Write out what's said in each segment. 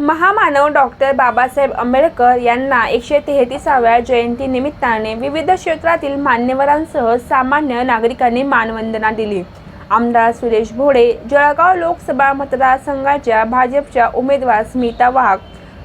महामानव डॉक्टर बाबासाहेब आंबेडकर यांना एकशे तेहतीसाव्या जयंतीनिमित्ताने विविध क्षेत्रातील मान्यवरांसह सामान्य नागरिकांनी मानवंदना दिली. आमदार सुरेश भोडे जळगाव लोकसभा मतदारसंघाच्या भाजपच्या उमेदवार स्मिता वाघ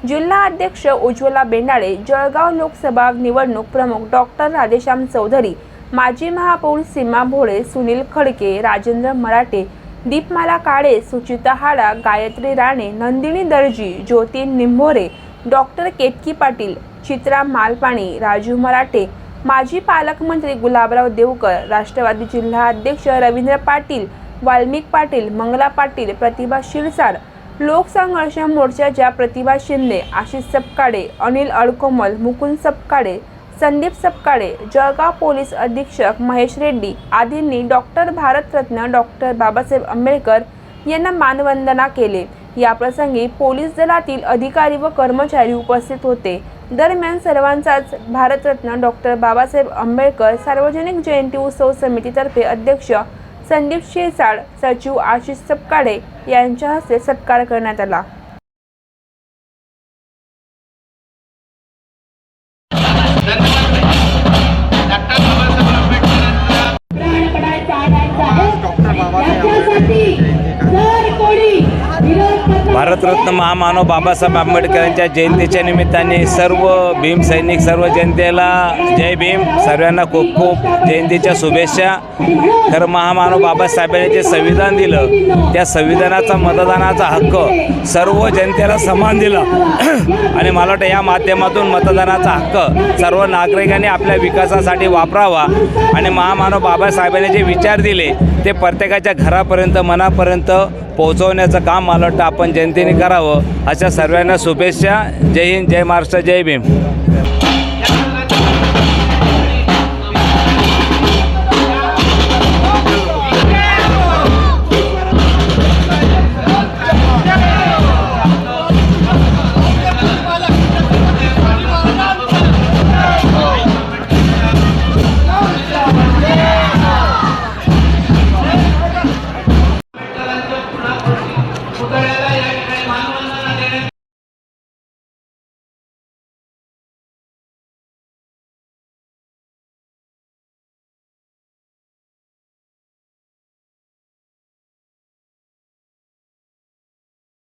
जिल्हा अध्यक्ष उज्ज्वला बेंडाळे जळगाव लोकसभा निवडणूक प्रमुख डॉक्टर राधेश्याम चौधरी माजी महापौर सीमा भोळे सुनील खडके राजेंद्र मराठे दीपमाला काळे सुचिता हाडा गायत्री राणे नंदिनी दर्जी ज्योती निंभोरे डॉक्टर केतकी पाटील चित्रा मालपाणी राजू मराठे माजी पालकमंत्री गुलाबराव देवकर राष्ट्रवादी जिल्हा अध्यक्ष रवींद्र पाटील वाल्मिक पाटील मंगला पाटील प्रतिभा शिरसाड लोकसंघर्ष मोर्चाच्या प्रतिभा शिंदे आशिष सपकाळे अनिल अडकोमल मुकुंद सपकाळे संदीप सपकाळे जळगाव पोलीस अधीक्षक महेश रेड्डी आदींनी डॉक्टर भारतरत्न डॉक्टर बाबासाहेब आंबेडकर यांना मानवंदना केले. याप्रसंगी पोलीस दलातील अधिकारी व कर्मचारी उपस्थित होते. दरम्यान सर्वांचाच भारतरत्न डॉक्टर बाबासाहेब आंबेडकर सार्वजनिक जयंती उत्सव समितीतर्फे अध्यक्ष संदीप शेसाळ सचिव आशिष सपकाळे यांच्या हस्ते सत्कार करण्यात आला. भारतरत्न महामानव बाबासाहेब आंबेडकरांच्या जयंतीच्या निमित्ताने सर्व भीम सैनिक सर्व जनतेला जय भीम. सर्वांना खूप खूप जयंतीच्या शुभेच्छा. तर महामानव बाबासाहेबांनी जे संविधान दिलं त्या संविधानाचा मतदानाचा हक्क सर्व जनतेला समान दिला. आणि मला वाटतं या माध्यमातून मतदानाचा हक्क सर्व नागरिकांनी आपल्या विकासासाठी वापरावा. आणि महामानव बाबासाहेबांनी जे विचार दिले ते प्रत्येकाच्या घरापर्यंत मनापर्यंत पोहोचवण्याचं काम मला वाटतं आपण जनतेने करावं. अशा सर्वांना शुभेच्छा. जय हिंद जय महाराष्ट्र जय भीम.